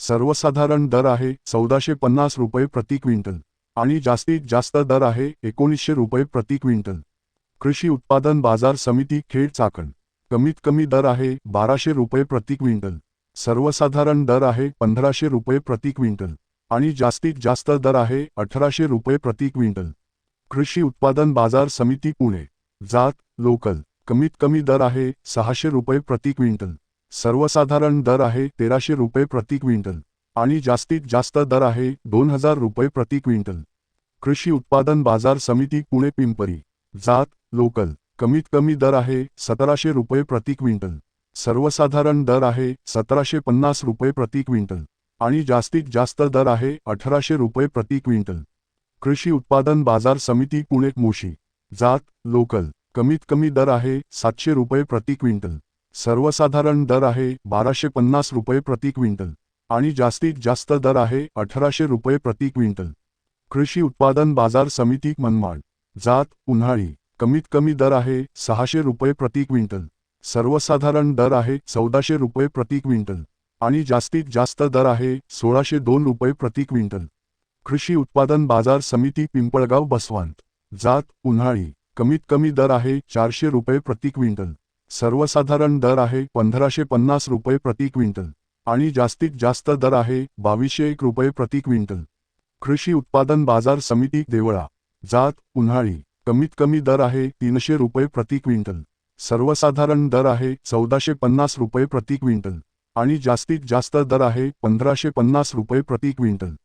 सर्वसाधारण दर आहे चौदाशे पन्नास रुपये प्रति क्विंटल आणि जास्तीत जास्त दर आहे एकोणीसशे रुपये प्रति क्विंटल. कृषी उत्पादन बाजार समिती खेड चाकण. कमीत कमी दर आहे बाराशे रुपये प्रति क्विंटल. सर्वसाधारण दर आहे पंधराशे रुपये प्रति क्विंटल आणि जास्तीत जास्त दर आहे अठराशे रुपये प्रति क्विंटल. कृषी उत्पादन बाजार समिती पुणे. जात लोकल. कमीत कमी दर आहे सहाशे रुपये प्रति क्विंटल. सर्वसाधारण दर आहे तेराशे रुपये प्रति क्विंटल आणि जास्तीत जास्त दर आहे दोन हजार रुपये प्रति क्विंटल. कृषी उत्पादन बाजार समिती पुणे पिंपरी. जात लोकल. कमीत कमी दर आहे सतराशे रुपये प्रति क्विंटल. सर्वसाधारण दर आहे सतराशे पन्नास रुपये प्रति क्विंटल आणि जास्तीत जास्त दर आहे अठराशे रुपये प्रति क्विंटल. कृषी उत्पादन बाजार समिती पुणे मोशी. जात लोकल. कमीत कमी दर आहे सातशे रुपये प्रति क्विंटल. सर्वसाधारण दर आहे बाराशे पन्नास रुपये प्रति क्विंटल आणि जास्तीत जास्त दर आहे अठराशे रुपये प्रति क्विंटल. कृषी उत्पादन बाजार समिती मनमाड. जात उन्हाळी. कमीत कमी दर आहे सहाशे रुपये प्रति क्विंटल. सर्वसाधारण दर आहे चौदाशे रुपये प्रति क्विंटल. आणि जास्तीत जास्त दर आहे सोळाशे दोन रुपये प्रति क्विंटल. कृषी उत्पादन बाजार समिती पिंपळगाव बसवांत. जात उन्हाळी. कमीत कमी दर आहे चारशे रुपये प्रति क्विंटल. सर्वसाधारण दर आहे पंधराशे पन्नास रुपये प्रति क्विंटल आणि जास्तीत जास्त दर आहे बावीसशे एक रुपये प्रति क्विंटल. कृषी उत्पादन बाजार समिती देवळा जात उन्हाळी कमीत कमी दर आहे तीनशे रुपये प्रति क्विंटल. सर्वसाधारण दर आहे चौदाशे पन्नास रुपये प्रति क्विंटल आणि जास्तीत जास्त दर आहे पंधराशे पन्नास रुपये प्रति क्विंटल.